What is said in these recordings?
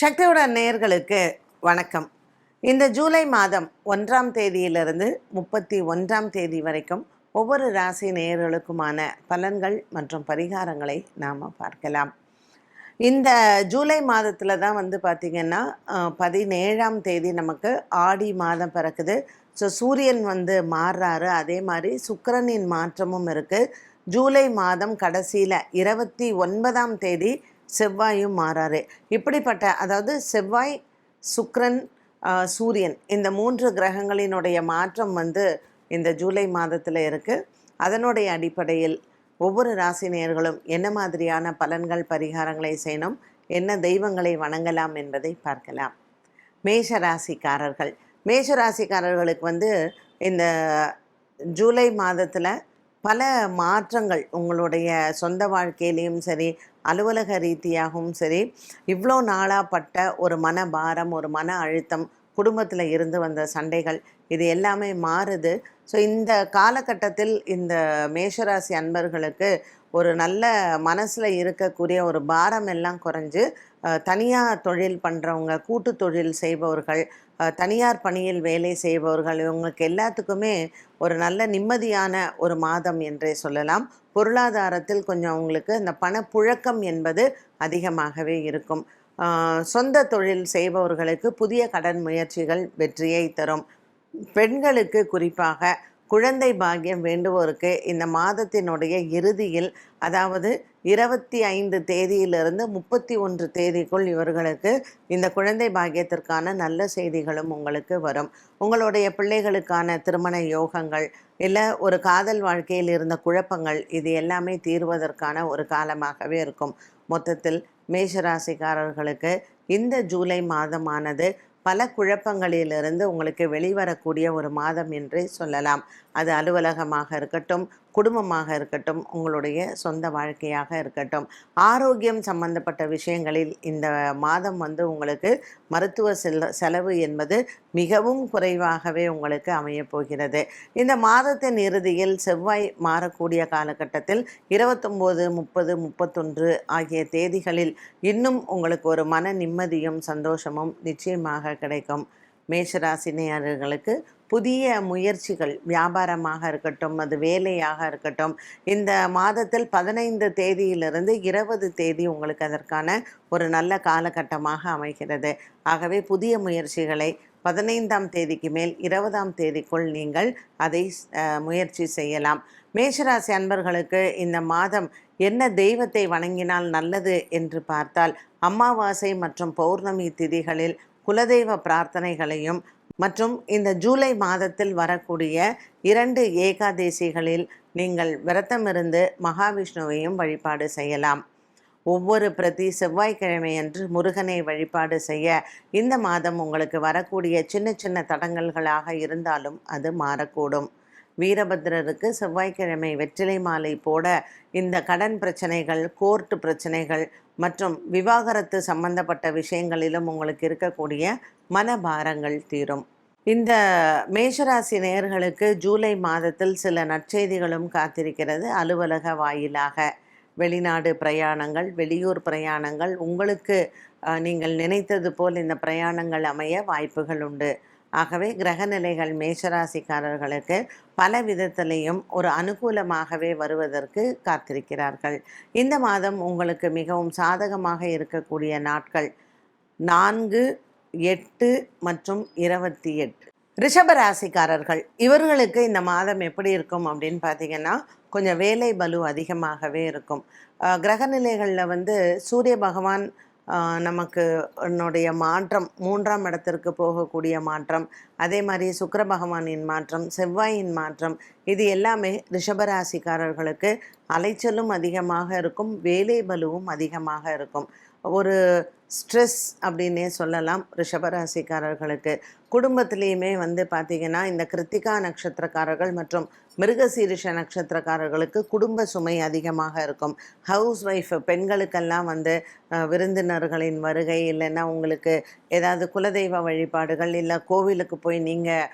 சக்தியோட நேயர்களுக்கு வணக்கம். இந்த ஜூலை மாதம் ஒன்றாம் தேதியிலிருந்து முப்பத்தி ஒன்றாம் தேதி வரைக்கும் ஒவ்வொரு ராசி நேயர்களுக்குமான பலன்கள் மற்றும் பரிகாரங்களை நாம் பார்க்கலாம். இந்த ஜூலை மாதத்தில் தான் வந்து பார்த்திங்கன்னா பதினேழாம் தேதி நமக்கு ஆடி மாதம் பிறக்குது. ஸோ சூரியன் வந்து மாறுறாரு. அதே மாதிரி சுக்கரனின் மாற்றமும் இருக்குது ஜூலை மாதம் கடைசியில் இருபத்தி ஒன்பதாம் தேதி செவ்வாயும் மாறாரு. இப்படிப்பட்ட அதாவது செவ்வாய் சுக்ரன் சூரியன் இந்த மூன்று கிரகங்களினுடைய மாற்றம் வந்து இந்த ஜூலை மாதத்தில் இருக்குது அதனுடைய அடிப்படையில் ஒவ்வொரு ராசினியர்களும் என்ன மாதிரியான பலன்கள் பரிகாரங்களை செய்யணும் என்ன தெய்வங்களை வணங்கலாம் என்பதை பார்க்கலாம். மேஷ ராசிக்காரர்கள். மேஷ ராசிக்காரர்களுக்கு வந்து இந்த ஜூலை மாதத்தில் பல மாற்றங்கள் உங்களுடைய சொந்த வாழ்க்கையிலையும் சரி அலுவலக ரீதியாகவும் சரி இவ்வளோ நாளாக பட்ட ஒரு மன பாரம் ஒரு மன அழுத்தம் குடும்பத்தில் இருந்து வந்த சண்டைகள் இது எல்லாமே மாறுது. ஸோ இந்த காலகட்டத்தில் இந்த மேஷராசி அன்பர்களுக்கு ஒரு நல்ல மனசில் இருக்கக்கூடிய ஒரு பாரம் எல்லாம் குறைஞ்சு தனியாக தனியார் தொழில் பண்ணுறவங்க கூட்டு தொழில் செய்பவர்கள் தனியார் பணியில் வேலை செய்பவர்கள் இவங்களுக்கு எல்லாத்துக்குமே ஒரு நல்ல நிம்மதியான ஒரு மாதம் என்றே சொல்லலாம். பொருளாதாரத்தில் கொஞ்சம் உங்களுக்கு இந்த பணப்புழக்கம் என்பது அதிகமாகவே இருக்கும். சொந்த தொழில் செய்பவர்களுக்கு புதிய கடன் முயற்சிகள் வெற்றியை தரும். பெண்களுக்கு குறிப்பாக குழந்தை பாக்கியம் வேண்டுவோருக்கு இந்த மாதத்தினுடைய இறுதியில் அதாவது இருபத்தி ஐந்து தேதியிலிருந்து முப்பத்தி ஒன்று தேதிக்குள் இவர்களுக்கு இந்த குழந்தை பாக்கியத்திற்கான நல்ல செய்திகளும் உங்களுக்கு வரும். உங்களுடைய பிள்ளைகளுக்கான திருமண யோகங்கள் இல்லை ஒரு காதல் வாழ்க்கையில் இருந்த குழப்பங்கள் இது எல்லாமே தீர்வதற்கான ஒரு காலமாகவே இருக்கும். மொத்தத்தில் மேஷராசிக்காரர்களுக்கு இந்த ஜூலை மாதமானது பல குழப்பங்களிலிருந்து உங்களுக்கு வெளிவரக்கூடிய ஒரு மாதம் என்றே சொல்லலாம். அது அலுவலகமாக இருக்கட்டும் குடும்பமாக இருக்கட்டும் உங்களுடைய சொந்த வாழ்க்கையாக இருக்கட்டும். ஆரோக்கியம் சம்பந்தப்பட்ட விஷயங்களில் இந்த மாதம் வந்து உங்களுக்கு மருத்துவ செல்ல செலவு என்பது மிகவும் குறைவாகவே உங்களுக்கு அமையப்போகிறது இந்த மாதத்தின் இறுதியில் செவ்வாய் மாறக்கூடிய காலகட்டத்தில் இருபத்தொம்போது முப்பது முப்பத்தொன்று ஆகிய தேதிகளில் இன்னும் உங்களுக்கு ஒரு மன நிம்மதியும் சந்தோஷமும் நிச்சயமாக கிடைக்கும். மேஷராசினியர்களுக்கு புதிய முயற்சிகள் வியாபாரமாக இருக்கட்டும் அது வேலையாக இருக்கட்டும் இந்த மாதத்தில் பதினைந்து தேதியிலிருந்து இருபது தேதி உங்களுக்கு அதற்கான ஒரு நல்ல காலகட்டமாக அமைகிறது. ஆகவே புதிய முயற்சிகளை பதினைந்தாம் தேதிக்கு மேல் இருபதாம் தேதிக்குள் நீங்கள் அதை முயற்சி செய்யலாம். மேஷராசி அன்பர்களுக்கு இந்த மாதம் என்ன தெய்வத்தை வணங்கினால் நல்லது என்று பார்த்தால் அமாவாசை மற்றும் பௌர்ணமி திதிகளில் குலதெய்வ பிரார்த்தனைகளையும் மற்றும் இந்த ஜூலை மாதத்தில் வரக்கூடிய இரண்டு ஏகாதேசிகளில் நீங்கள் விரதமிருந்து மகாவிஷ்ணுவையும் வழிபாடு செய்யலாம். ஒவ்வொரு பிரதி செவ்வாய்க்கிழமையன்று முருகனை வழிபாடு செய்ய இந்த மாதம் உங்களுக்கு வரக்கூடிய சின்ன சின்ன தடங்கல்களாக இருந்தாலும் அது மாறக்கூடும். வீரபத்ரருக்கு செவ்வாய்க்கிழமை வெற்றிலை மாலை போட இந்த கடன் பிரச்சனைகள் கோர்ட்டு பிரச்சனைகள் மற்றும் விவாகரத்து சம்பந்தப்பட்ட விஷயங்களிலும் உங்களுக்கு இருக்கக்கூடிய மனபாரங்கள் தீரும். இந்த மேஷராசி நேயர்களுக்கு ஜூலை மாதத்தில் சில நற்செய்திகளும் காத்திருக்கிறது. அலுவலக வாயிலாக வெளிநாடு பிரயாணங்கள் வெளியூர் பிரயாணங்கள் உங்களுக்கு நீங்கள் நினைத்தது போல் இந்த பிரயாணங்கள் அமைய வாய்ப்புகள் உண்டு. ஆகவே கிரகநிலைகள் மேஷராசிக்காரர்களுக்கு பல விதத்திலையும் ஒரு அனுகூலமாகவே வருவதற்கு காத்திருக்கிறார்கள். இந்த மாதம் உங்களுக்கு மிகவும் சாதகமாக இருக்கக்கூடிய நாட்கள் நான்கு எட்டு மற்றும் இருபத்தி எட்டு. ரிஷப ராசிக்காரர்கள் இவர்களுக்கு இந்த மாதம் எப்படி இருக்கும் அப்படின்னு பார்த்தீங்கன்னா கொஞ்சம் வேலை பலு அதிகமாகவே இருக்கும். கிரகநிலைகளில் வந்து சூரிய பகவான் நமக்கு என்னுடைய மாற்றம் மூன்றாம் இடத்திற்கு போகக்கூடிய மாற்றம் அதே மாதிரி சுக்கர பகவானின் மாற்றம் செவ்வாயின் மாற்றம் இது எல்லாமே ரிஷபராசிக்காரர்களுக்கு அலைச்சலும் அதிகமாக இருக்கும் வேலை பலுவும் அதிகமாக இருக்கும். ஒரு ஸ்ட்ரெஸ் அப்படின்னே சொல்லலாம் ரிஷபராசிக்காரர்களுக்கு. குடும்பத்திலையுமே வந்து பார்த்திங்கன்னா இந்த கிருத்திகா நட்சத்திரக்காரர்கள் மற்றும் மிருகசீரிஷ நட்சத்திரக்காரர்களுக்கு குடும்ப சுமை அதிகமாக இருக்கும். ஹவுஸ் ஒய்ஃப் பெண்களுக்கெல்லாம் வந்து விருந்தினர்களின் வருகை இல்லைன்னா உங்களுக்கு ஏதாவது குலதெய்வ வழிபாடுகள் இல்லை கோவிலுக்கு போய் நீங்கள்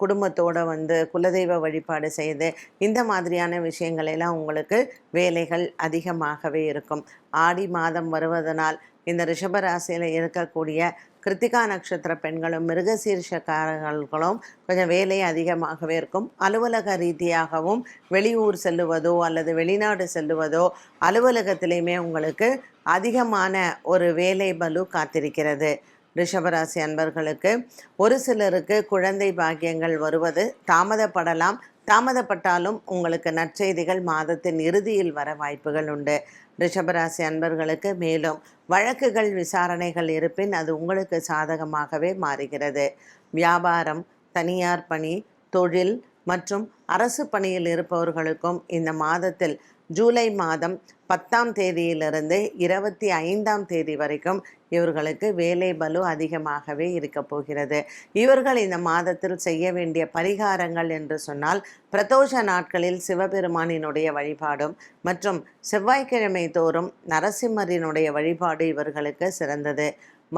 குடும்பத்தோடு வந்து குலதெய்வ வழிபாடு செய்து இந்த மாதிரியான விஷயங்களெல்லாம் உங்களுக்கு வேலைகள் அதிகமாகவே இருக்கும். ஆடி மாதம் வருவதனால் இந்த ரிஷபராசியில் இருக்கக்கூடிய கிருத்திகா நட்சத்திர பெண்களும் மிருகசீர்ஷக்காரர்களும் கொஞ்சம் வேலை அதிகமாகவே இருக்கும். அலுவலக ரீதியாகவும் வெளியூர் செல்லுவதோ அல்லது வெளிநாடு செல்லுவதோ அலுவலகத்திலையுமே உங்களுக்கு அதிகமான ஒரு வேலை பலு காத்திருக்கிறது. ரிஷபராசி அன்பர்களுக்கு ஒரு சிலருக்கு குழந்தை பாக்கியங்கள் வருவது தாமதப்படலாம். தாமதப்பட்டாலும் உங்களுக்கு நற்செய்திகள் மாதத்தின் இறுதியில் வர வாய்ப்புகள் உண்டு. ரிஷபராசி அன்பர்களுக்கு மேலும் வழக்குகள் விசாரணைகள் இருப்பின் அது உங்களுக்கு சாதகமாகவே மாறுகிறது. வியாபாரம் தனியார் பணி தொழில் மற்றும் அரசு பணியில் இருப்பவர்களுக்கும் இந்த மாதத்தில் ஜூலை மாதம் பத்தாம் தேதியிலிருந்து இருபத்தி ஐந்தாம் தேதி வரைக்கும் இவர்களுக்கு வேலை பலு அதிகமாகவே இருக்க போகிறது. இவர்கள் இந்த மாதத்தில் செய்ய வேண்டிய பரிகாரங்கள் என்று சொன்னால் பிரதோஷ நாட்களில் சிவபெருமானினுடைய வழிபாடும் மற்றும் செவ்வாய்க்கிழமை தோறும் நரசிம்மரினுடைய வழிபாடு இவர்களுக்கு சிறந்தது.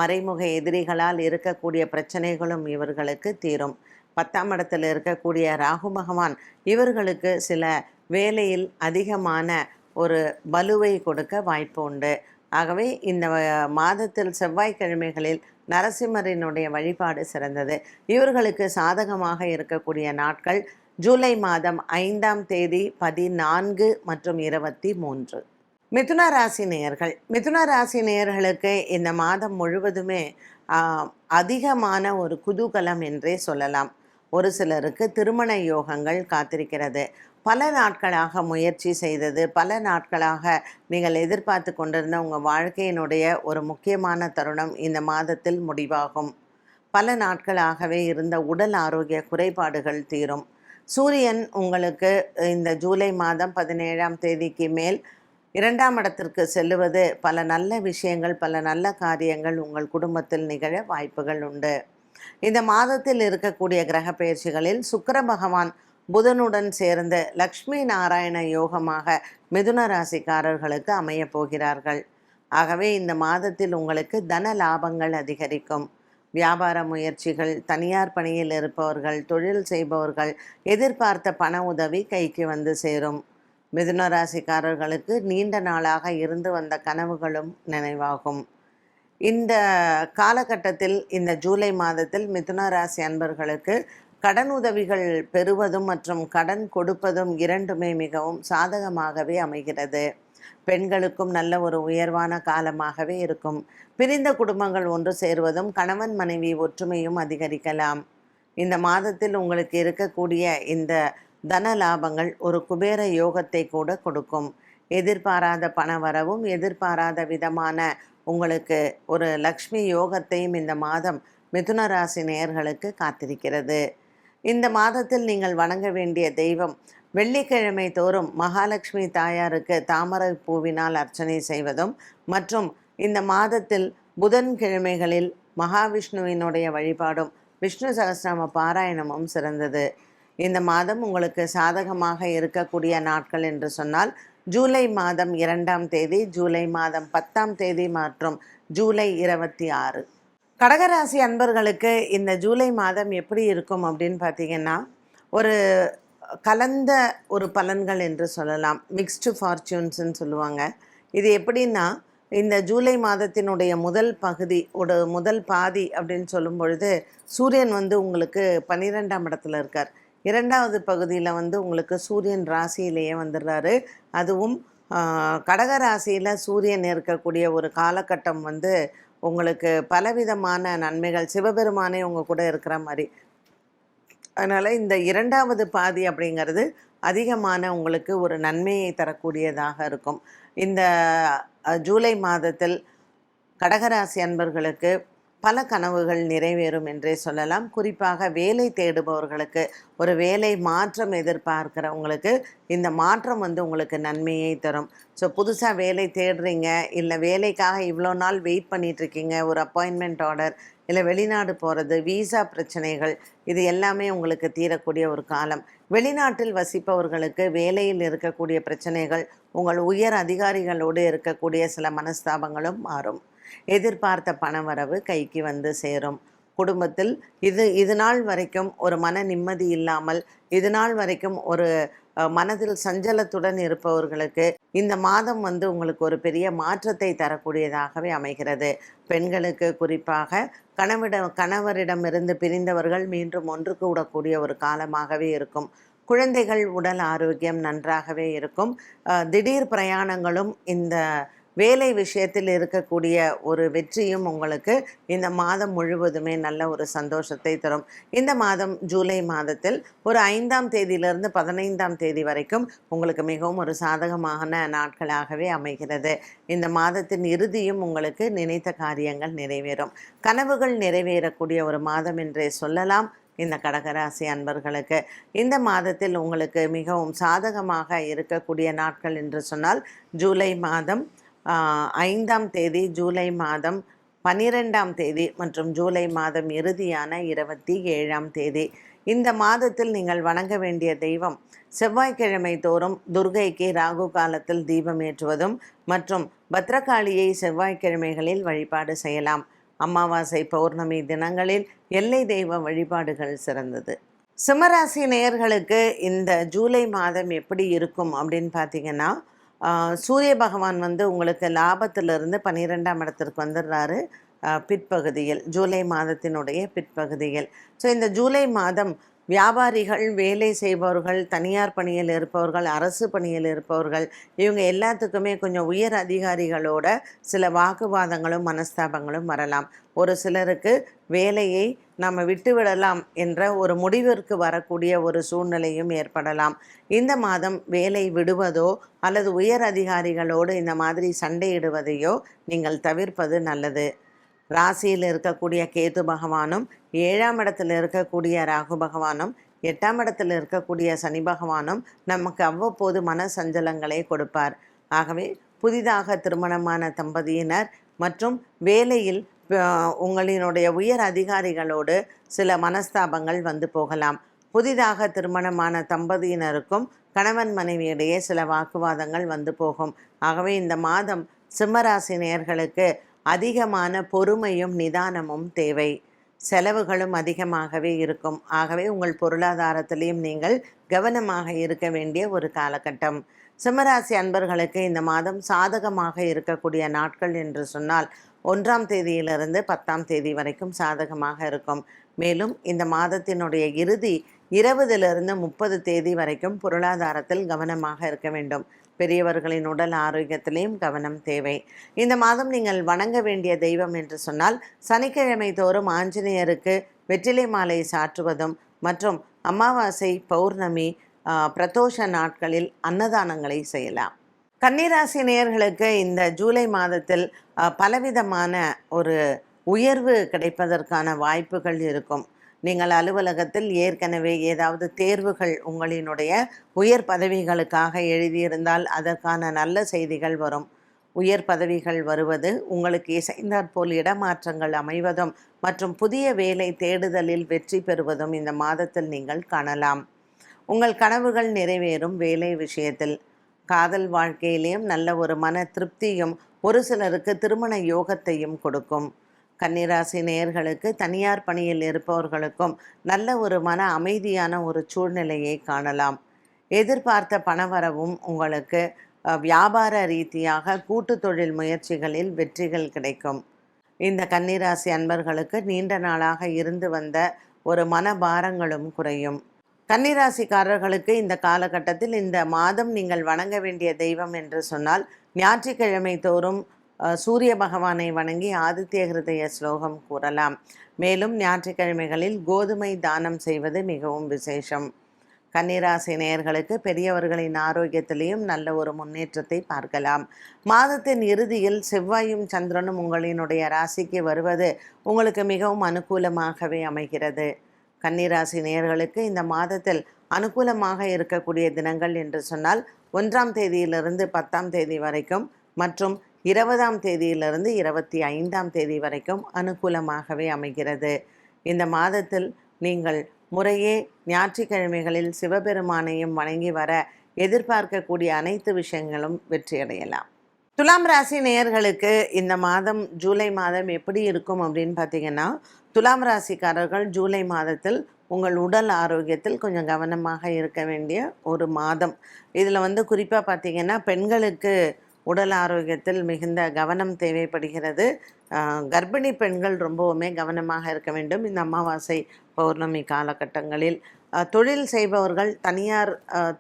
மறைமுக எதிரிகளால் இருக்கக்கூடிய பிரச்சனைகளும் இவர்களுக்கு தீரும். பத்தாம் இடத்தில் இருக்கக்கூடிய ராகு பகவான் இவர்களுக்கு சில வேலையில் அதிகமான ஒரு பலுவை கொடுக்க வாய்ப்பு உண்டு. ஆகவே இந்த மாதத்தில் செவ்வாய்க்கிழமைகளில் நரசிம்மரினுடைய வழிபாடு சிறந்தது. இவர்களுக்கு சாதகமாக இருக்கக்கூடிய நாட்கள் ஜூலை மாதம் ஐந்தாம் தேதி பதினான்கு மற்றும் இருபத்தி மூன்று. மிதுன ராசி நேயர்கள். மிதுன ராசி நேயர்களுக்கு இந்த மாதம் முழுவதுமே அதிகமான ஒரு குதூகலம் என்றே சொல்லலாம். ஒரு சிலருக்கு திருமண யோகங்கள் காத்திருக்கிறது. பல நாட்களாக முயற்சி செய்தது பல நாட்களாக நீங்கள் எதிர்பார்த்து கொண்டிருந்த உங்கள் வாழ்க்கையினுடைய ஒரு முக்கியமான தருணம் இந்த மாதத்தில் முடிவாகும். பல நாட்களாகவே இருந்த உடல் ஆரோக்கிய குறைபாடுகள் தீரும். சூரியன் உங்களுக்கு இந்த ஜூலை மாதம் பதினேழாம் தேதிக்கு மேல் இரண்டாம் இடத்திற்கு செல்லுவது பல நல்ல விஷயங்கள் பல நல்ல காரியங்கள் உங்கள் குடும்பத்தில் நிகழ வாய்ப்புகள் உண்டு. இந்த மாதத்தில் இருக்கக்கூடிய கிரக பெயர்ச்சிகளில் சுக்கர பகவான் புதனுடன் சேர்ந்து லக்ஷ்மி நாராயண யோகமாக மிதுன ராசிக்காரர்களுக்கு அமையப் போகிறார்கள். ஆகவே இந்த மாதத்தில் உங்களுக்கு தன லாபங்கள் அதிகரிக்கும். வியாபார முயற்சிகள் தனியார் பணியில் இருப்பவர்கள் தொழில் செய்பவர்கள் எதிர்பார்த்த பண உதவி கைக்கு வந்து சேரும். மிதுன ராசிக்காரர்களுக்கு நீண்ட நாளாக இருந்து வந்த கனவுகளும் நினைவாகும். இந்த காலகட்டத்தில் இந்த ஜூலை மாதத்தில் மிதுன ராசி அன்பர்களுக்கு கடன் உதவிகள் பெறுவதும் மற்றும் கடன் கொடுப்பதும் இரண்டுமே மிகவும் சாதகமாகவே அமைகிறது. பெண்களுக்கும் நல்ல ஒரு உயர்வான காலமாகவே இருக்கும். பிரிந்த குடும்பங்கள் ஒன்று சேருவதும் கணவன் மனைவி ஒற்றுமையும் அதிகரிக்கலாம். இந்த மாதத்தில் உங்களுக்கு இருக்கக்கூடிய இந்த தன லாபங்கள் ஒரு குபேர யோகத்தை கூட கொடுக்கும். எதிர்பாராத பண வரவும் எதிர்பாராத விதமான உங்களுக்கு ஒரு லக்ஷ்மி யோகத்தையும் இந்த மாதம் மிதுன ராசி நேயர்களுக்கு காத்திருக்கிறது. இந்த மாதத்தில் நீங்கள் வணங்க வேண்டிய தெய்வம். வெள்ளிக்கிழமை தோறும் மகாலட்சுமி தாயாருக்கு தாமரை பூவினால் அர்ச்சனை செய்வதும் மற்றும் இந்த மாதத்தில் புதன்கிழமைகளில் மகாவிஷ்ணுவினுடைய வழிபாடும் விஷ்ணு சகசிரம பாராயணமும் சிறந்தது. இந்த மாதம் உங்களுக்கு சாதகமாக இருக்கக்கூடிய நாட்கள் என்று சொன்னால் ஜூலை மாதம் இரண்டாம் தேதி ஜூலை மாதம் பத்தாம் தேதி மற்றும் ஜூலை இருபத்தி ஆறு. கடகராசி அன்பர்களுக்கு இந்த ஜூலை மாதம் எப்படி இருக்கும் அப்படின்னு பார்த்தீங்கன்னா ஒரு கலந்த ஒரு பலன்கள் என்று சொல்லலாம். மிக்ஸ்டு ஃபார்ச்சூன்ஸ்ன்னு சொல்லுவாங்க. இது எப்படின்னா இந்த ஜூலை மாதத்தினுடைய முதல் பகுதி ஒரு முதல் பாதி அப்படின்னு சொல்லும் பொழுது சூரியன் வந்து உங்களுக்கு பன்னிரெண்டாம் இடத்துல இருக்கார். இரண்டாவது பகுதியில் வந்து உங்களுக்கு சூரியன் ராசியிலேயே வந்துடுறாரு. அதுவும் கடகராசியில் கடக ராசியில் சூரியன் இருக்கக்கூடிய ஒரு காலகட்டம் வந்து உங்களுக்கு பலவிதமான நன்மைகள் சிவபெருமானே உங்கள் கூட இருக்கிற மாதிரி அதனால் இந்த இரண்டாவது பாதி அப்படிங்கிறது அதிகமான உங்களுக்கு ஒரு நன்மையை தரக்கூடியதாக இருக்கும். இந்த ஜூலை மாதத்தில் கடகராசி அன்பர்களுக்கு பல கனவுகள் நிறைவேறும் என்றே சொல்லலாம். குறிப்பாக வேலை தேடுபவர்களுக்கு ஒரு வேலை மாற்றம் எதிர்பார்க்கிறவங்களுக்கு இந்த மாற்றம் வந்து உங்களுக்கு நன்மையை தரும். ஸோ புதுசாக வேலை தேடுறீங்க இல்லை வேலைக்காக இவ்வளோ நாள் வெயிட் பண்ணிட்டு இருக்கீங்க ஒரு அப்பாயின்மெண்ட் ஆர்டர் இல்லை வெளிநாடு போகிறது வீசா பிரச்சனைகள் இது எல்லாமே உங்களுக்கு தீரக்கூடிய ஒரு காலம். வெளிநாட்டில் வசிப்பவர்களுக்கு வேலையில் இருக்கக்கூடிய பிரச்சனைகள் உங்கள் உயர் அதிகாரிகளோடு இருக்கக்கூடிய சில மனஸ்தாபங்களும் மாறும். எதிர்பார்த்த பணவரவு கைக்கு வந்து சேரும். குடும்பத்தில் இது இது நாள் வரைக்கும் ஒரு மன நிம்மதி இல்லாமல் இது நாள் வரைக்கும் ஒரு மனதில் சஞ்சலத்துடன் இருப்பவர்களுக்கு இந்த மாதம் வந்து உங்களுக்கு ஒரு பெரிய மாற்றத்தை தரக்கூடியதாகவே அமைகிறது. பெண்களுக்கு குறிப்பாக கணவிட கணவரிடமிருந்து பிரிந்தவர்கள் மீண்டும் ஒன்று கூடக்கூடிய ஒரு காலமாகவே இருக்கும். குழந்தைகள் உடல் ஆரோக்கியம் நன்றாகவே இருக்கும். அஹ், திடீர் பிரயாணங்களும் இந்த வேலை விஷயத்தில் இருக்கக்கூடிய ஒரு வெற்றியும் உங்களுக்கு இந்த மாதம் முழுவதுமே நல்ல ஒரு சந்தோஷத்தை தரும். இந்த மாதம் ஜூலை மாதத்தில் ஒரு ஐந்தாம் தேதியிலிருந்து பதினைந்தாம் தேதி வரைக்கும் உங்களுக்கு மிகவும் ஒரு சாதகமான நாட்களாகவே அமைகிறது. இந்த மாதத்தின் இறுதியும் உங்களுக்கு நினைத்த காரியங்கள் நிறைவேறும். கனவுகள் நிறைவேறக்கூடிய ஒரு மாதம் என்றே சொல்லலாம். இந்த கடகராசி அன்பர்களுக்கு இந்த மாதத்தில் உங்களுக்கு மிகவும் சாதகமாக இருக்கக்கூடிய நாட்கள் என்று சொன்னால் ஜூலை மாதம் ஐந்தாம் தேதி ஜூலை மாதம் பன்னிரெண்டாம் தேதி மற்றும் ஜூலை மாதம் இறுதியான இருபத்தி ஏழாம் தேதி. இந்த மாதத்தில் நீங்கள் வணங்க வேண்டிய தெய்வம் செவ்வாய்க்கிழமை தோறும் துர்கைக்கு ராகு காலத்தில் தீபம் ஏற்றுவதும் மற்றும் பத்ரகாளியை செவ்வாய்க்கிழமைகளில் வழிபாடு செய்யலாம். அமாவாசை பௌர்ணமி தினங்களில் எல்லை தெய்வ வழிபாடுகள் சிறந்தது. சிம்மராசி நேயர்களுக்கு இந்த ஜூலை மாதம் எப்படி இருக்கும் அப்படின்னு பார்த்தீங்கன்னா சூரிய பகவான் வந்து உங்களுக்கு லாபத்திலிருந்து பன்னிரெண்டாம் இடத்திற்கு வந்துடுறாரு. பிற்பகுதியில் ஜூலை மாதத்தினுடைய பிற்பகுதியில். ஸோ இந்த ஜூலை மாதம் வியாபாரிகள் வேலை செய்பவர்கள் தனியார் பணியில் இருப்பவர்கள் அரசு பணியில் இருப்பவர்கள் இவங்க எல்லாத்துக்குமே கொஞ்சம் உயர் அதிகாரிகளோட சில வாக்குவாதங்களும் மனஸ்தாபங்களும் வரலாம். ஒரு சிலருக்கு வேலையை நம்ம விட்டுவிடலாம் என்ற ஒரு முடிவிற்கு வரக்கூடிய ஒரு சூழ்நிலையும் ஏற்படலாம். இந்த மாதம் வேலை விடுவதோ அல்லது உயர் அதிகாரிகளோடு இந்த மாதிரி சண்டையிடுவதையோ நீங்கள் தவிர்ப்பது நல்லது. ராசியில் இருக்கக்கூடிய கேது பகவானும் ஏழாம் இடத்தில் இருக்கக்கூடிய ராகு பகவானும் எட்டாம் இடத்தில் இருக்கக்கூடிய சனி பகவானும் நமக்கு அவ்வப்போது மன சஞ்சலங்களை கொடுப்பார். ஆகவே புதிதாக திருமணமான தம்பதியினர் மற்றும் வேலையில் உங்களினுடைய உயர் அதிகாரிகளோடு சில மனஸ்தாபங்கள் வந்து போகலாம். புதிதாக திருமணமான தம்பதியினருக்கும் கணவன் மனைவியிடையே சில வாக்குவாதங்கள் வந்து போகும். ஆகவே இந்த மாதம் சிம்மராசி நேயர்களுக்கு அதிகமான பொறுமையும் நிதானமும் தேவை. செலவுகளும் அதிகமாகவே இருக்கும். ஆகவே உங்கள் பொருளாதாரத்திலையும் நீங்கள் கவனமாக இருக்க வேண்டிய ஒரு காலகட்டம். சிம்மராசி அன்பர்களுக்கு இந்த மாதம் சாதகமாக இருக்கக்கூடிய நாட்கள் என்று சொன்னால் ஒன்றாம் தேதியிலிருந்து பத்தாம் தேதி வரைக்கும் சாதகமாக இருக்கும். மேலும் இந்த மாதத்தினுடைய இறுதி இருபதிலிருந்து முப்பது தேதி வரைக்கும் பொருளாதாரத்தில் கவனமாக இருக்க வேண்டும். பெரியவர்களின் உடல் ஆரோக்கியத்திலையும் கவனம் தேவை. இந்த மாதம் நீங்கள் வணங்க வேண்டிய தெய்வம் என்று சொன்னால் சனிக்கிழமை தோறும் ஆஞ்சநேயருக்கு வெற்றிலை மாலை சாற்றுவதும் மற்றும் அமாவாசை பௌர்ணமி பிரதோஷ நாட்களில் அன்னதானங்களை செய்யலாம். கன்னிராசி நேயர்களுக்கு இந்த ஜூலை மாதத்தில் பலவிதமான ஒரு உயர்வு கிடைப்பதற்கான வாய்ப்புகள் இருக்கும். நீங்கள் அலுவலகத்தில் ஏற்கனவே ஏதாவது தேர்வுகள் உங்களினுடைய உயர் பதவிகளுக்காக எழுதியிருந்தால் அதற்கான நல்ல செய்திகள் வரும். உயர் பதவிகள் வருவது உங்களுக்கு இசைந்தாற்போல் இடமாற்றங்கள் அமைவதும் மற்றும் புதிய வேலை தேடுதலில் வெற்றி பெறுவதும் இந்த மாதத்தில் நீங்கள் காணலாம். உங்கள் கனவுகள் நிறைவேறும் வேலை விஷயத்தில். காதல் வாழ்க்கையிலேயும் நல்ல ஒரு மன திருப்தியும் ஒரு சிலருக்கு திருமண யோகத்தையும் கொடுக்கும். கன்னிராசி நேயர்களுக்கு தனியார் பணியில் இருப்பவர்களுக்கும் நல்ல ஒரு மன அமைதியான ஒரு சூழ்நிலையை காணலாம். எதிர்பார்த்த பணவரவும் உங்களுக்கு வியாபார ரீதியாக கூட்டு தொழில் முயற்சிகளில் வெற்றிகள் கிடைக்கும். இந்த கன்னிராசி அன்பர்களுக்கு நீண்ட நாளாக இருந்து வந்த ஒரு மனபாரங்களும் குறையும். கன்னிராசிக்காரர்களுக்கு இந்த காலகட்டத்தில் இந்த மாதம் நீங்கள் வணங்க வேண்டிய தெய்வம் என்று சொன்னால் ஞாயிற்றுக்கிழமை தோறும் சூரிய பகவானை வணங்கி ஆதித்ய ஹிருதய ஸ்லோகம் கூறலாம். மேலும் ஞாயிற்றுக்கிழமைகளில் கோதுமை தானம் செய்வது மிகவும் விசேஷம். கன்னிராசி நேயர்களுக்கு பெரியவர்களின் ஆரோக்கியத்திலையும் நல்ல ஒரு முன்னேற்றத்தை பார்க்கலாம். மாதத்தின் இறுதியில் செவ்வாயும் சந்திரனும் உங்களினுடைய ராசிக்கு வருவது உங்களுக்கு மிகவும் அனுகூலமாகவே அமைகிறது. கன்னிராசி நேயர்களுக்கு இந்த மாதத்தில் அனுகூலமாக இருக்கக்கூடிய தினங்கள் என்று சொன்னால் ஒன்றாம் தேதியிலிருந்து பத்தாம் தேதி வரைக்கும் மற்றும் இருபதாம் தேதியிலிருந்து இருபத்தி ஐந்தாம் தேதி வரைக்கும் அனுகூலமாகவே அமைகிறது. இந்த மாதத்தில் நீங்கள் முறையே ஞாயிற்றுக்கிழமைகளில் சிவபெருமானையும் வணங்கி வர எதிர்பார்க்கக்கூடிய அனைத்து விஷயங்களும் வெற்றியடையலாம். துலாம் ராசி நேயர்களுக்கு இந்த மாதம் ஜூலை மாதம் எப்படி இருக்கும் அப்படின்னு பார்த்தீங்கன்னா துலாம் ராசிக்காரர்கள் ஜூலை மாதத்தில் உங்கள் உடல் ஆரோக்கியத்தில் கொஞ்சம் கவனமாக இருக்க வேண்டிய ஒரு மாதம். இதில் வந்து குறிப்பாக பார்த்தீங்கன்னா பெண்களுக்கு உடல் ஆரோக்கியத்தில் மிகுந்த கவனம் தேவைப்படுகிறது. கர்ப்பிணி பெண்கள் ரொம்பவுமே கவனமாக இருக்க வேண்டும். இந்த அமாவாசை பௌர்ணமி காலகட்டங்களில். தொழில் செய்பவர்கள் தனியார்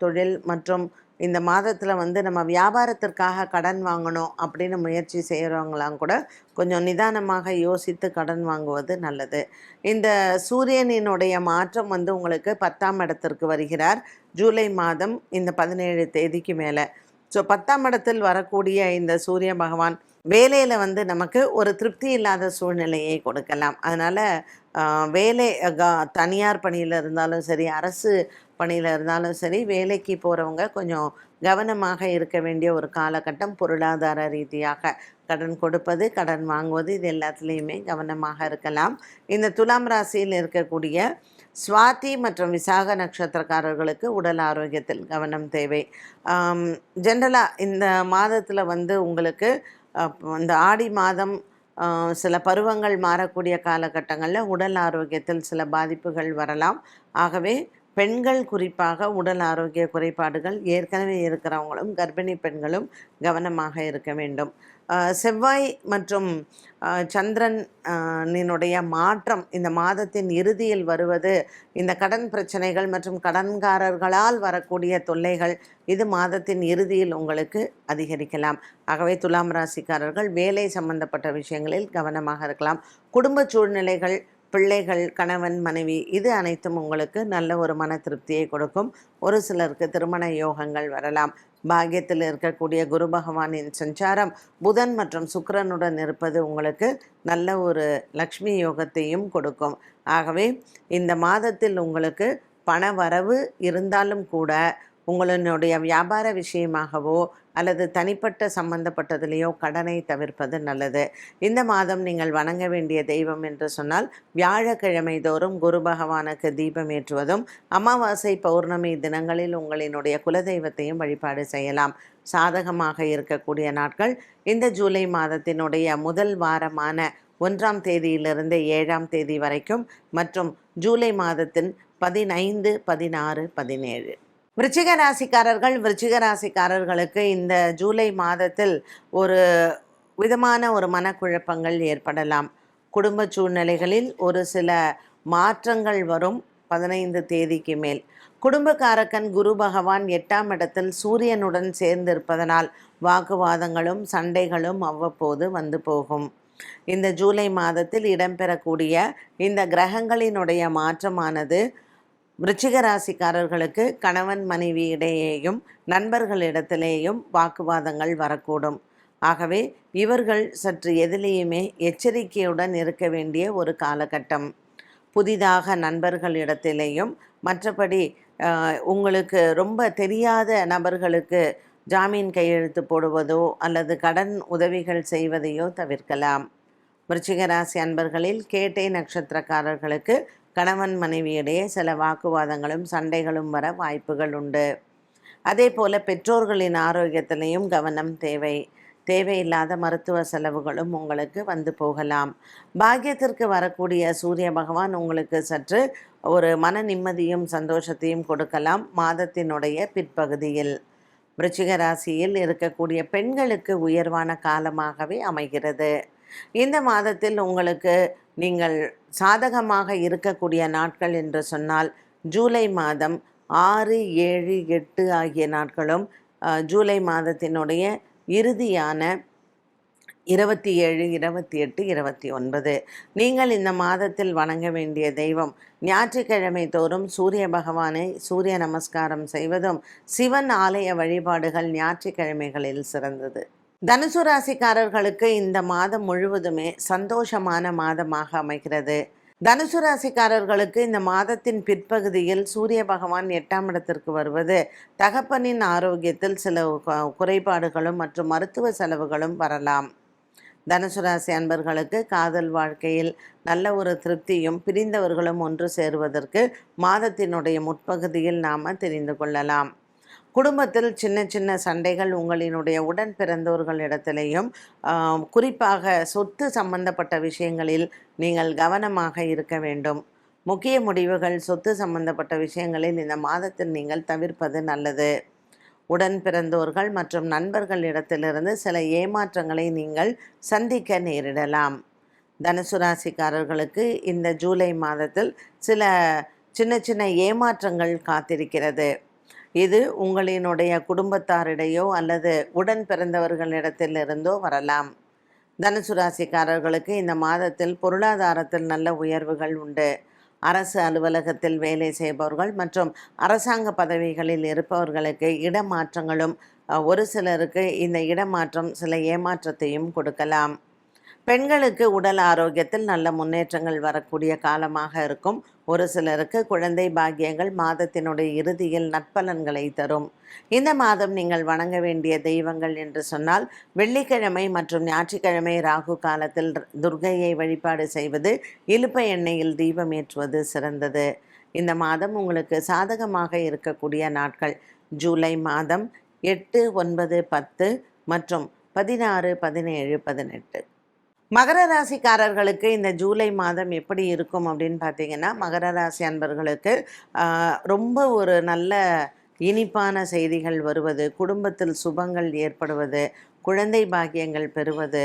தொழில் மற்றும் இந்த மாதத்தில் வந்து நம்ம வியாபாரத்திற்காக கடன் வாங்கணும் அப்படின்னு முயற்சி செய்கிறவங்களாம் கூட கொஞ்சம் நிதானமாக யோசித்து கடன் வாங்குவது நல்லது. இந்த சூரியனினுடைய மாற்றம் வந்து உங்களுக்கு பத்தாம் இடத்திற்கு வருகிறார். ஜூலை மாதம் இந்த பதினேழு தேதிக்கு மேலே. ஸோ பத்தாம் இடத்தில் வரக்கூடிய இந்த சூரிய பகவான் வேலையில் வந்து நமக்கு ஒரு திருப்தி இல்லாத சூழ்நிலையை கொடுக்கலாம். அதனால் வேலை க- தனியார் பணியில் இருந்தாலும் சரி அரசு பணியில் இருந்தாலும் சரி வேலைக்கு போகிறவங்க கொஞ்சம் கவனமாக இருக்க வேண்டிய ஒரு காலகட்டம் பொருளாதார ரீதியாக கடன் கொடுப்பது கடன் வாங்குவது இது எல்லாத்துலேயுமே கவனமாக இருக்கலாம். இந்த துலாம் ராசியில் இருக்கக்கூடிய சுவாதி மற்றும் விசாக நட்சத்திரக்காரர்களுக்கு உடல் ஆரோக்கியத்தில் கவனம் தேவை. ஜென்ரலாக இந்த மாதத்தில் வந்து உங்களுக்கு இந்த ஆடி மாதம் சில பருவங்கள் மாறக்கூடிய காலகட்டங்களில் உடல் ஆரோக்கியத்தில் சில பாதிப்புகள் வரலாம். ஆகவே பெண்கள் குறிப்பாக உடல் ஆரோக்கிய குறைபாடுகள் ஏற்கனவே இருக்கிறவங்களும் கர்ப்பிணி பெண்களும் கவனமாக இருக்க வேண்டும். செவ்வாய் மற்றும் அஹ், சந்திரன் மாற்றம் இந்த மாதத்தின் இறுதியில் வருவது இந்த கடன் பிரச்சனைகள் மற்றும் கடன்காரர்களால் வரக்கூடிய தொல்லைகள் இது மாதத்தின் இறுதியில் உங்களுக்கு அதிகரிக்கலாம். ஆகவே துலாம் ராசிக்காரர்கள் வேலை சம்பந்தப்பட்ட விஷயங்களில் கவனமாக இருக்கலாம். குடும்ப சூழ்நிலைகள் பிள்ளைகள் கணவன் மனைவி இது அனைத்தும் உங்களுக்கு நல்ல ஒரு மன திருப்தியை கொடுக்கும். ஒரு சிலருக்கு திருமண யோகங்கள் வரலாம். பாக்கியத்தில் இருக்கக்கூடிய குரு பகவானின் சஞ்சாரம் புதன் மற்றும் சுக்கரனுடன் இருப்பது உங்களுக்கு நல்ல ஒரு லக்ஷ்மி யோகத்தையும் கொடுக்கும். ஆகவே இந்த மாதத்தில் உங்களுக்கு பண வரவு இருந்தாலும் கூட உங்களுடைய வியாபார விஷயமாகவோ அல்லது தனிப்பட்ட சம்பந்தப்பட்டதிலேயோ கடனை தவிர்ப்பது நல்லது. இந்த மாதம் நீங்கள் வணங்க வேண்டிய தெய்வம் என்று சொன்னால் வியாழக்கிழமை தோறும் குரு பகவானுக்கு தீபம் ஏற்றுவதும் அமாவாசை பௌர்ணமி தினங்களில் உங்களினுடைய குலதெய்வத்தையும் வழிபாடு செய்யலாம். சாதகமாக இருக்கக்கூடிய நாட்கள் இந்த ஜூலை மாதத்தினுடைய முதல் வாரமான ஒன்றாம் தேதியிலிருந்து ஏழாம் தேதி வரைக்கும் மற்றும் ஜூலை மாதத்தின் பதினைந்து பதினாறு பதினேழு. விருச்சிக ராசிக்காரர்கள் விருச்சிக ராசிக்காரர்களுக்கு இந்த ஜூலை மாதத்தில் ஒரு விதமான ஒரு மனக்குழப்பங்கள் ஏற்படலாம். குடும்ப சூழ்நிலைகளில் ஒரு சில மாற்றங்கள் வரும் பதினைந்து தேதிக்கு மேல். குடும்பக்காரக்கன் குரு பகவான் எட்டாம் இடத்தில் சூரியனுடன் சேர்ந்திருப்பதனால் வாக்குவாதங்களும் சண்டைகளும் அவ்வப்போது வந்து போகும். இந்த ஜூலை மாதத்தில் இடம்பெறக்கூடிய இந்த கிரகங்களினுடைய மாற்றமானது விருச்சிக ராசிக்காரர்களுக்கு கணவன் மனைவி இடையேயும் நண்பர்களிடத்திலேயும் வாக்குவாதங்கள் வரக்கூடும். ஆகவே இவர்கள் சற்று எதிலேயுமே எச்சரிக்கையுடன் இருக்க வேண்டிய ஒரு காலகட்டம். புதிதாக நண்பர்களிடத்திலேயும் மற்றபடி உங்களுக்கு ரொம்ப தெரியாத நபர்களுக்கு ஜாமீன் கையெழுத்து போடுவதோ அல்லது கடன் உதவிகள் செய்வதையோ தவிர்க்கலாம். விருச்சிக ராசி அன்பர்களில் கேட்டை நட்சத்திரக்காரர்களுக்கு கணவன் மனைவியிடையே சில வாக்குவாதங்களும் சண்டைகளும் வர வாய்ப்புகள் உண்டு. அதே போல பெற்றோர்களின் ஆரோக்கியத்திலையும் கவனம் தேவை. தேவையில்லாத மருத்துவ செலவுகளும் உங்களுக்கு வந்து போகலாம். பாக்கியத்திற்கு வரக்கூடிய சூரிய பகவான் உங்களுக்கு சற்று ஒரு மன நிம்மதியும் சந்தோஷத்தையும் கொடுக்கலாம். மாதத்தினுடைய பிற்பகுதியில் விருச்சிக ராசியில் இருக்கக்கூடிய பெண்களுக்கு உயர்வான காலமாகவே அமைகிறது. இந்த மாதத்தில் உங்களுக்கு நீங்கள் சாதகமாக இருக்கக்கூடிய நாட்கள் என்று சொன்னால் ஜூலை மாதம் ஆறு ஏழு எட்டு ஆகிய நாட்களும் ஜூலை மாதத்தினுடைய இறுதியான இருபத்தி ஏழு இருபத்தி எட்டு இருபத்தி ஒன்பது. நீங்கள் இந்த மாதத்தில் வணங்க வேண்டிய தெய்வம் ஞாயிற்றுக்கிழமை தோறும் சூரிய பகவானை சூரிய நமஸ்காரம் செய்வதும் சிவன் ஆலய வழிபாடுகள் ஞாயிற்றுக்கிழமைகளில் சிறந்தது. தனுசு ராசிக்காரர்களுக்கு இந்த மாதம் முழுவதுமே சந்தோஷமான மாதமாக அமைகிறது. தனுசு ராசிக்காரர்களுக்கு இந்த மாதத்தின் பிற்பகுதியில் சூரிய பகவான் எட்டாம் இடத்திற்கு வருவது தகப்பனின் ஆரோக்கியத்தில் சில குறைபாடுகளும் மற்றும் மருத்துவ செலவுகளும் வரலாம். தனுசு ராசி அன்பர்களுக்கு காதல் வாழ்க்கையில் நல்ல ஒரு திருப்தியும் பிரிந்தவர்களும் ஒன்று சேருவதற்கு மாதத்தினுடைய முற்பகுதியில் நாம் தெரிந்து கொள்ளலாம். குடும்பத்தில் சின்ன சின்ன சண்டைகள் உங்களினுடைய உடன் பிறந்தோர்களிடத்திலேயும் குறிப்பாக சொத்து சம்பந்தப்பட்ட விஷயங்களில் நீங்கள் கவனமாக இருக்க வேண்டும். முக்கிய முடிவுகள் சொத்து சம்பந்தப்பட்ட விஷயங்களில் இந்த மாதத்தில் நீங்கள் தவிர்ப்பது நல்லது. உடன் பிறந்தோர்கள் மற்றும் நண்பர்களிடத்திலிருந்து சில ஏமாற்றங்களை நீங்கள் சந்திக்க நேரிடலாம். தனுசு ராசிக்காரர்களுக்கு இந்த ஜூலை மாதத்தில் சில சின்ன சின்ன ஏமாற்றங்கள் காத்திருக்கிறது. இது உங்களினுடைய குடும்பத்தாரிடையோ அல்லது உடன் பிறந்தவர்களிடத்திலிருந்தோ வரலாம். தனுசு ராசிக்காரர்களுக்கு இந்த மாதத்தில் பொருளாதாரத்தில் நல்ல உயர்வுகள் உண்டு. அரசு அலுவலகத்தில் வேலை செய்பவர்கள் மற்றும் அரசாங்க பதவிகளில் இருப்பவர்களுக்கு இடமாற்றங்களும் ஒரு சிலருக்கு இந்த இடமாற்றம் சில ஏமாற்றத்தையும் கொடுக்கலாம். பெண்களுக்கு உடல் ஆரோக்கியத்தில் நல்ல முன்னேற்றங்கள் வரக்கூடிய காலமாக இருக்கும். ஒரு சிலருக்கு குழந்தை பாக்கியங்கள் மாதத்தினுடைய இறுதியில் நற்பலன்களை தரும். இந்த மாதம் நீங்கள் வணங்க வேண்டிய தெய்வங்கள் என்று சொன்னால் வெள்ளிக்கிழமை மற்றும் ஞாயிற்றுக்கிழமை ராகு காலத்தில் துர்கையை வழிபாடு செய்வது இலுப்பை எண்ணெயில் தீபம் ஏற்றுவது சிறந்தது. இந்த மாதம் உங்களுக்கு சாதகமாக இருக்கக்கூடிய நாட்கள் ஜூலை மாதம் எட்டு ஒன்பது பத்து மற்றும் பதினாறு பதினேழு பதினெட்டு. மகர ராசிக்காரர்களுக்கு இந்த ஜூலை மாதம் எப்படி இருக்கும் அப்படின்னு பார்த்தீங்கன்னா மகர ராசி அன்பர்களுக்கு ஆஹ், ரொம்ப ஒரு நல்ல இனிப்பான செய்திகள் வருவது குடும்பத்தில் சுபங்கள் ஏற்படுவது குழந்தை பாக்கியங்கள் பெறுவது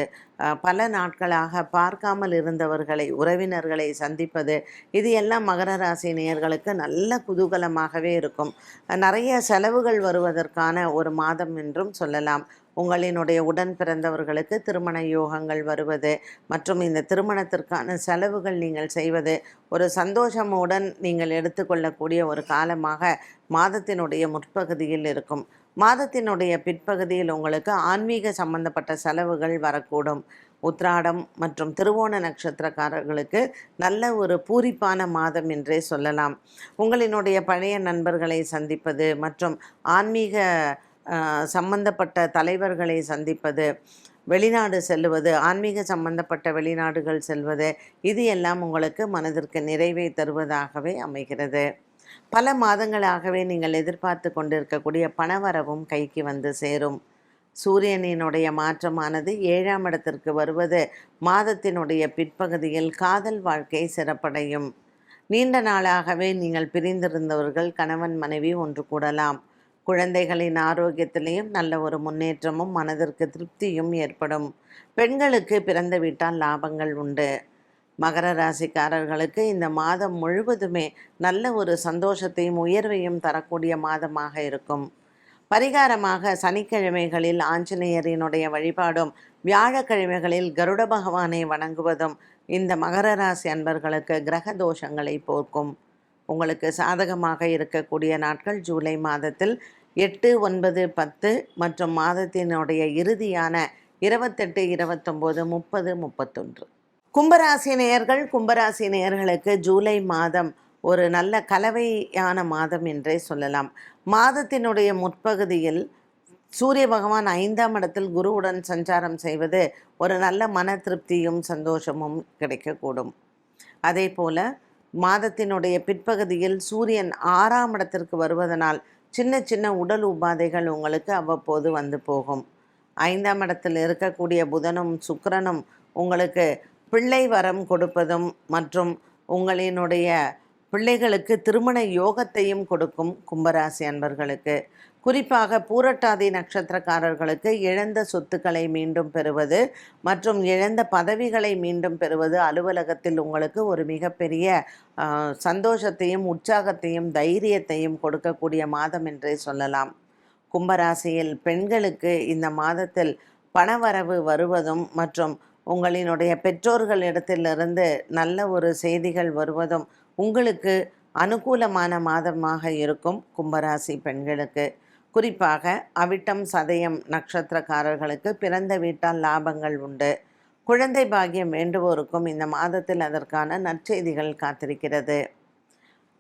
பல நாட்களாக பார்க்காமல் இருந்தவர்களை உறவினர்களை சந்திப்பது இது எல்லாம் மகர ராசி நேயர்களுக்கு நல்ல குதூகலமாகவே இருக்கும். நிறைய செலவுகள் வருவதற்கான ஒரு மாதம் என்றும் சொல்லலாம். உங்களினுடைய உடன் பிறந்தவர்களுக்கு திருமண யோகங்கள் வருவது மற்றும் இந்த திருமணத்திற்கான செலவுகள் நீங்கள் செய்வது ஒரு சந்தோஷமுடன் நீங்கள் எடுத்துக்கொள்ளக்கூடிய ஒரு காலமாக மாதத்தினுடைய முற்பகுதியில் இருக்கும். மாதத்தினுடைய பிற்பகுதியில் உங்களுக்கு ஆன்மீக சம்பந்தப்பட்ட செலவுகள் வரக்கூடும். உத்ராடம் மற்றும் திருவோண நட்சத்திரக்காரர்களுக்கு நல்ல ஒரு பூரிப்பான மாதம் என்றே சொல்லலாம். உங்களினுடைய பழைய நண்பர்களை சந்திப்பது மற்றும் ஆன்மீக சம்பந்தப்பட்ட தலைவர்களை சந்திப்பது வெளிநாடு செல்லுவது ஆன்மீக சம்பந்தப்பட்ட வெளிநாடுகள் செல்வது இது எல்லாம் உங்களுக்கு மனதிற்கு நிறைவை தருவதாகவே அமைகிறது. பல மாதங்களாகவே நீங்கள் எதிர்பார்த்து கொண்டிருக்கக்கூடிய பணவரவும் கைக்கு வந்து சேரும். சூரியனினுடைய மாற்றமானது ஏழாம் இடத்திற்கு வருவது மாதத்தினுடைய பிற்பகுதியில் காதல் வாழ்க்கை சிறப்படையும். நீண்ட நாளாகவே நீங்கள் பிரிந்திருந்தவர்கள் கணவன் மனைவி ஒன்று கூடலாம். குழந்தைகளின் ஆரோக்கியத்திலேயும் நல்ல ஒரு முன்னேற்றமும் மனதிற்கு திருப்தியும் ஏற்படும். பெண்களுக்கு பிறந்து விட்டால் லாபங்கள் உண்டு. மகர ராசிக்காரர்களுக்கு இந்த மாதம் முழுவதுமே நல்ல ஒரு சந்தோஷத்தையும் உயர்வையும் தரக்கூடிய மாதமாக இருக்கும். பரிகாரமாக சனிக்கிழமைகளில் ஆஞ்சநேயரினுடைய வழிபாடும் வியாழக்கிழமைகளில் கருட பகவானை வணங்குவதும் இந்த மகர ராசி அன்பர்களுக்கு கிரக தோஷங்களை போக்கும். உங்களுக்கு சாதகமாக இருக்கக்கூடிய நாட்கள் ஜூலை மாதத்தில் எட்டு ஒன்பது பத்து மற்றும் மாதத்தினுடைய இறுதியான இருபத்தெட்டு இருபத்தொம்போது முப்பது முப்பத்தொன்று. கும்பராசி நேயர்கள் கும்பராசி நேயர்களுக்கு ஜூலை மாதம் ஒரு நல்ல கலவையான மாதம் என்றே சொல்லலாம். மாதத்தினுடைய முற்பகுதியில் சூரிய பகவான் ஐந்தாம் இடத்தில் குருவுடன் சஞ்சாரம் செய்வது ஒரு நல்ல மன திருப்தியும் சந்தோஷமும் கிடைக்கக்கூடும். அதே போல மாதத்தினுடைய பிற்பகுதியில் சூரியன் ஆறாம் இடத்திற்கு வருவதனால் சின்ன சின்ன உடல் உபாதைகள் உங்களுக்கு அவ்வப்போது வந்து போகும். ஐந்தாம் இடத்தில் இருக்கக்கூடிய புதனும் சுக்கரனும் உங்களுக்கு பிள்ளை வரம் கொடுப்பதும் மற்றும் உங்களினுடைய பிள்ளைகளுக்கு திருமண யோகத்தையும் கொடுக்கும் கும்பராசி அன்பர்களுக்கு. குறிப்பாக பூரட்டாதி நட்சத்திரக்காரர்களுக்கு இழந்த சொத்துக்களை மீண்டும் பெறுவது மற்றும் இழந்த பதவிகளை மீண்டும் பெறுவது அலுவலகத்தில் உங்களுக்கு ஒரு மிகப்பெரிய சந்தோஷத்தையும் உற்சாகத்தையும் தைரியத்தையும் கொடுக்கக்கூடிய மாதம் என்றே சொல்லலாம். கும்பராசியில் பெண்களுக்கு இந்த மாதத்தில் பணவரவு வருவதும் மற்றும் உங்களினுடைய பெற்றோர்களிடத்திலிருந்து நல்ல ஒரு செய்திகள் வருவதும் உங்களுக்கு அனுகூலமான மாதமாக இருக்கும் கும்பராசி பெண்களுக்கு. குறிப்பாக அவிட்டம் சதயம் நட்சத்திரக்காரர்களுக்கு பிறந்த வீட்டால் லாபங்கள் உண்டு. குழந்தை பாகியம் வேண்டுவோருக்கும் இந்த மாதத்தில் அதற்கான நற்செய்திகள் காத்திருக்கிறது.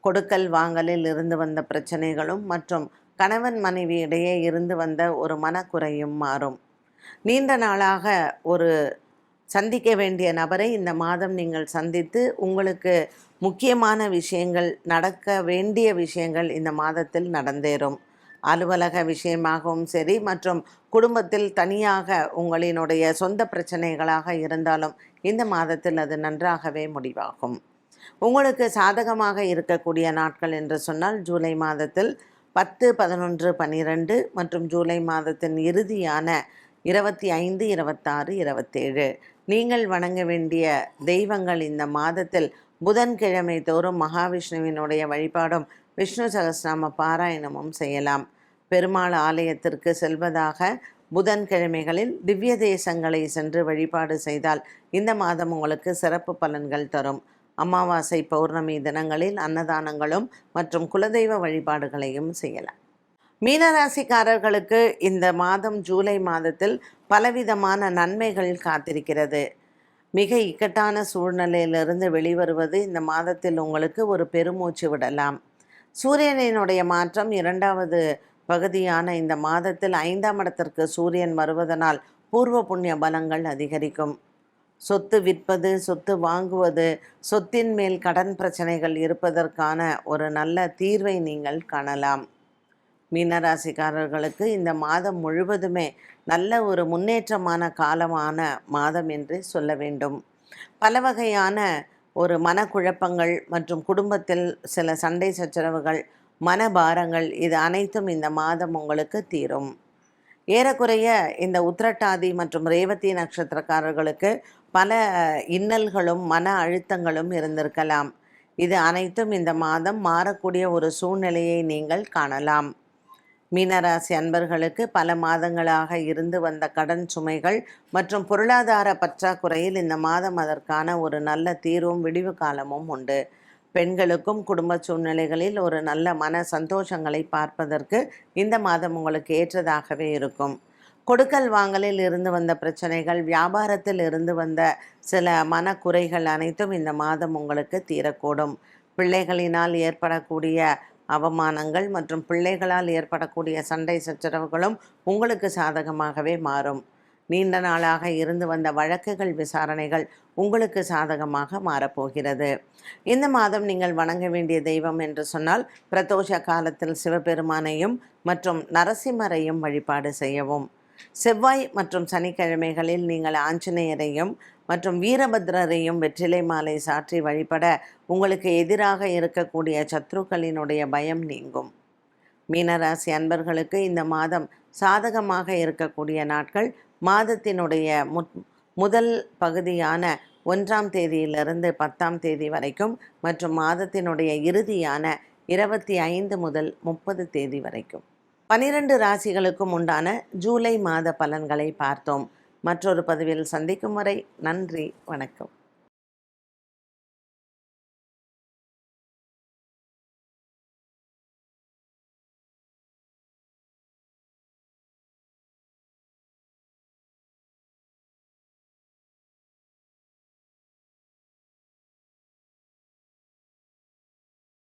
கொடுக்கல் வாங்கலில் இருந்து வந்த பிரச்சனைகளும் மற்றும் கணவன் மனைவி இடையே இருந்து வந்த ஒரு மனக்குறையும் மாறும். நீண்ட நாளாக ஒரு சந்திக்க வேண்டிய நபரை இந்த மாதம் நீங்கள் சந்தித்து உங்களுக்கு முக்கியமான விஷயங்கள் நடக்க வேண்டிய விஷயங்கள் இந்த மாதத்தில் நடந்தேறும். அலுவலக விஷயமாகவும் சரி மற்றும் குடும்பத்தில் தனியாக உங்களினுடைய சொந்த பிரச்சனைகளாக இருந்தாலும் இந்த மாதத்தில் அது நன்றாகவே முடிவாகும். உங்களுக்கு சாதகமாக இருக்கக்கூடிய நாட்கள் என்று சொன்னால் ஜூலை மாதத்தில் பத்து பதினொன்று பன்னிரெண்டு மற்றும் ஜூலை மாதத்தின் இறுதியான இருபத்தி ஐந்து இருபத்தாறு இருபத்தேழு. நீங்கள் வணங்க வேண்டிய தெய்வங்கள் இந்த மாதத்தில் புதன்கிழமை தோறும் மகாவிஷ்ணுவினுடைய வழிபாடும் விஷ்ணு சகசிரநாம பாராயணமும் செய்யலாம். பெருமாள் ஆலயத்திற்கு செல்வதாக புதன்கிழமைகளில் திவ்ய தேசங்களை சென்று வழிபாடு செய்தால் இந்த மாதம் உங்களுக்கு சிறப்பு பலன்கள் தரும். அமாவாசை பௌர்ணமி தினங்களில் அன்னதானங்களும் மற்றும் குலதெய்வ வழிபாடுகளையும் செய்யலாம். மீனராசிக்காரர்களுக்கு இந்த மாதம் ஜூலை மாதத்தில் பலவிதமான நன்மைகள் காத்திருக்கிறது. மிக இக்கட்டான சூழ்நிலையிலிருந்து வெளிவருவது இந்த மாதத்தில் உங்களுக்கு ஒரு பெருமூச்சு விடலாம். சூரியனினுடைய மாற்றம் இரண்டாவது பகுதியான இந்த மாதத்தில் ஐந்தாம் இடத்திற்கு சூரியன் வருவதனால் பூர்வ புண்ணிய பலங்கள் அதிகரிக்கும். சொத்து விற்பது சொத்து வாங்குவது சொத்தின் மேல் கடன் பிரச்சனைகள் இருப்பதற்கான ஒரு நல்ல தீர்வை நீங்கள் காணலாம். மீனராசிக்காரர்களுக்கு இந்த மாதம் முழுவதுமே நல்ல ஒரு முன்னேற்றமான காலமான மாதம் என்று சொல்ல வேண்டும். பல வகையான ஒரு மனக்குழப்பங்கள் மற்றும் குடும்பத்தில் சில சண்டை சச்சரவுகள் மனபாரங்கள் இது அனைத்தும் இந்த மாதம் உங்களுக்கு தீரும். ஏறக்குறைய இந்த உத்திரட்டாதி மற்றும் ரேவதி நட்சத்திரக்காரர்களுக்கு பல இன்னல்களும் மன அழுத்தங்களும் இருந்திருக்கலாம். இது அனைத்தும் இந்த மாதம் மாறக்கூடிய ஒரு சூழ்நிலையை நீங்கள் காணலாம். மீனராசி அன்பர்களுக்கு பல மாதங்களாக இருந்து வந்த கடன் சுமைகள் மற்றும் பொருளாதார பற்றாக்குறையில் இந்த மாதம் அதற்கான ஒரு நல்ல தீர்வும் விடிவு காலமும் உண்டு. பெண்களுக்கும் குடும்ப சூழ்நிலைகளில் ஒரு நல்ல மன சந்தோஷங்களை பார்ப்பதற்கு இந்த மாதம் உங்களுக்கு ஏற்றதாகவே இருக்கும். கொடுக்கல் வாங்கலில் இருந்து வந்த பிரச்சனைகள் வியாபாரத்தில் இருந்து வந்த சில மனக்குறைகள் அனைத்தும் இந்த மாதம் உங்களுக்கு தீரக்கூடும். பிள்ளைகளினால் ஏற்படக்கூடிய அவமானங்கள் மற்றும் பிள்ளைகளால் ஏற்படக்கூடிய சண்டை சச்சரவுகளும் உங்களுக்கு சாதகமாகவே மாறும். நீண்ட நாளாக இருந்து வந்த வழக்குகள் விசாரணைகள் உங்களுக்கு சாதகமாக மாறப்போகிறது. இந்த மாதம் நீங்கள் வணங்க வேண்டிய தெய்வம் என்று சொன்னால் பிரதோஷ காலத்தில் சிவபெருமானையும் மற்றும் நரசிம்மரையும் வழிபாடு செய்யவும். செவ்வாய் மற்றும் சனிக்கிழமைகளில் நீங்கள் ஆஞ்சநேயரையும் மற்றும் வீரபத்ரரையும் வெற்றிலை மாலை சாற்றி வழிபட உங்களுக்கு எதிராக இருக்கக்கூடிய சத்ருக்களினுடைய பயம் நீங்கும். மீனராசி அன்பர்களுக்கு இந்த மாதம் சாதகமாக இருக்கக்கூடிய நாட்கள் மாதத்தினுடைய முதல் பகுதியான ஒன்றாம் தேதியிலிருந்து பத்தாம் தேதி வரைக்கும் மற்றும் மாதத்தினுடைய இறுதியான இருபத்தி ஐந்து முதல் முப்பது தேதி வரைக்கும். பனிரெண்டு ராசிகளுக்கும் உண்டான ஜூலை மாத பலன்களை பார்த்தோம். மற்றொரு பதிவில் சந்திக்கும் வரை நன்றி வணக்கம்.